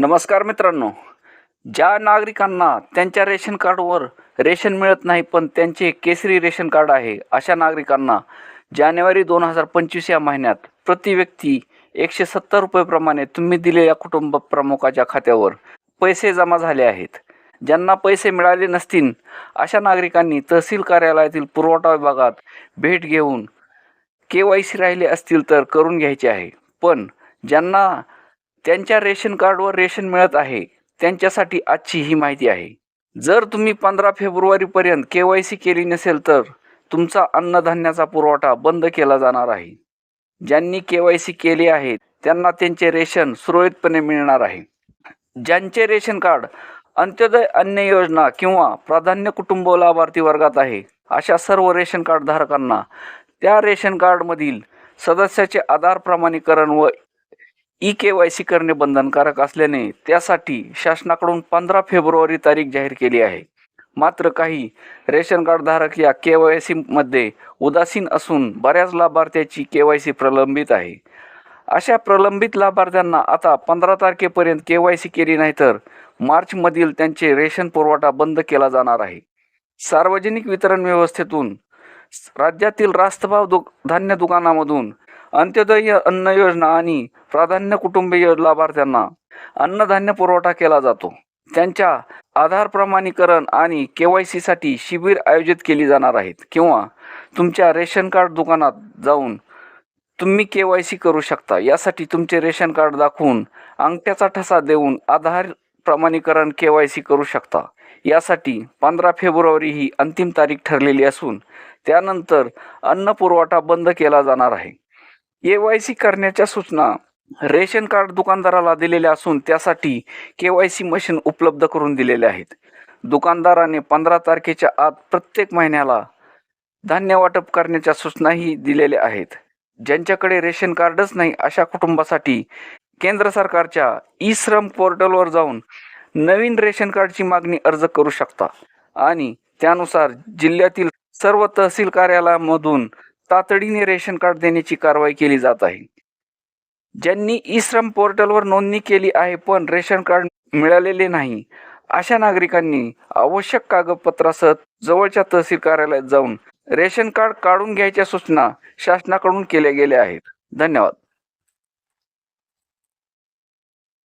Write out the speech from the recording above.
नमस्कार मित्रांनो. ज्या नागरिकांना त्यांच्या रेशन कार्डवर रेशन मिळत नाही पण त्यांचे केसरी रेशन कार्ड आहे अशा नागरिकांना जानेवारी दोन हजार पंचवीस या महिन्यात प्रति व्यक्ती एकशे सत्तर रुपयेप्रमाणे तुम्ही दिलेल्या कुटुंब प्रमुखाच्या खात्यावर पैसे जमा झाले आहेत. ज्यांना पैसे मिळाले नसतील अशा नागरिकांनी तहसील कार्यालयातील पुरवठा विभागात भेट घेऊन के वाय सी राहिले असतील तर करून घ्यायचे आहे. पण ज्यांना त्यांच्या रेशन कार्डवर रेशन मिळत आहे. त्यांच्यासाठी आजची ही माहिती आहे. जर तुम्ही पंधरा फेब्रुवारीपर्यंत के वाय सी केली नसेल तर तुमचा अन्नधान्याचा पुरवठा बंद केला जाणार आहे. ज्यांनी के वाय सी केले आहे त्यांना त्यांचे रेशन सुरळीतपणे मिळणार आहे. ज्यांचे रेशन कार्ड अंत्योदय अन्न योजना किंवा प्राधान्य कुटुंब लाभार्थी वर्गात आहे अशा सर्व रेशन कार्ड धारकांना त्या रेशन कार्डमधील सदस्याचे आधार प्रमाणीकरण व ई के वाय सी करणे बंधनकारक असल्याने त्यासाठी शासनाकडून पंधरा फेब्रुवारी तारीख जाहीर केली आहे. मात्र काही रेशन कार्डधारक या के वाय सीमध्ये उदासीन असून बऱ्याच लाभार्थ्याची के वाय सी प्रलंबित आहे. अशा प्रलंबित लाभार्थ्यांना आता पंधरा तारखेपर्यंत के वाय सी केली नाही तर मार्चमधील त्यांचे रेशन पुरवठा बंद केला जाणार आहे. सार्वजनिक वितरण व्यवस्थेतून राज्यातील रास्तभाव दु धान्य दुकानामधून अंत्योदय अन्न योजना आणि प्राधान्य कुटुंबीय लाभार्थ्यांना अन्नधान्य पुरवठा केला जातो. त्यांच्या आधार प्रमाणीकरण आणि के वाय सीसाठी शिबिर आयोजित केली जाणार आहेत किंवा तुमच्या रेशन कार्ड दुकानात जाऊन तुम्ही के वाय सी करू शकता. यासाठी तुमचे रेशन कार्ड दाखवून अंगठ्याचा ठसा देऊन आधार प्रमाणीकरण के वाय सी करू शकता. यासाठी पंधरा फेब्रुवारी ही अंतिम तारीख ठरलेली असून त्यानंतर अन्न पुरवठा बंद केला जाणार आहे. के वाय सी करण्याच्या सूचना रेशन कार्ड दुकानदाराला दिलेल्या असून त्यासाठी के वाय सी मशीन उपलब्ध करून दिलेले आहेत. दुकानदाराने पंधरा तारखेच्या आत प्रत्येक महिन्याला धान्य वाटप करण्याच्या सूचनाही दिलेल्या आहेत. ज्यांच्याकडे रेशन कार्डच नाही अशा कुटुंबासाठी केंद्र सरकारच्या ई श्रम पोर्टलवर जाऊन नवीन रेशन कार्डची मागणी अर्ज करू शकता. आणि त्यानुसार जिल्ह्यातील सर्व तहसील कार्यालयामधून तातडीने रेशन कार्ड देण्याची कारवाई केली जात आहे. ज्यांनी ई श्रम पोर्टलवर नोंदणी केली आहे पण रेशन कार्ड मिळालेले नाही. अशा नागरिकांनी आवश्यक कागदपत्रासह जवळच्या तहसील कार्यालयात जाऊन रेशन कार्ड काढून घ्यायच्या सूचना शासनाकडून केल्या गेल्या आहेत. धन्यवाद.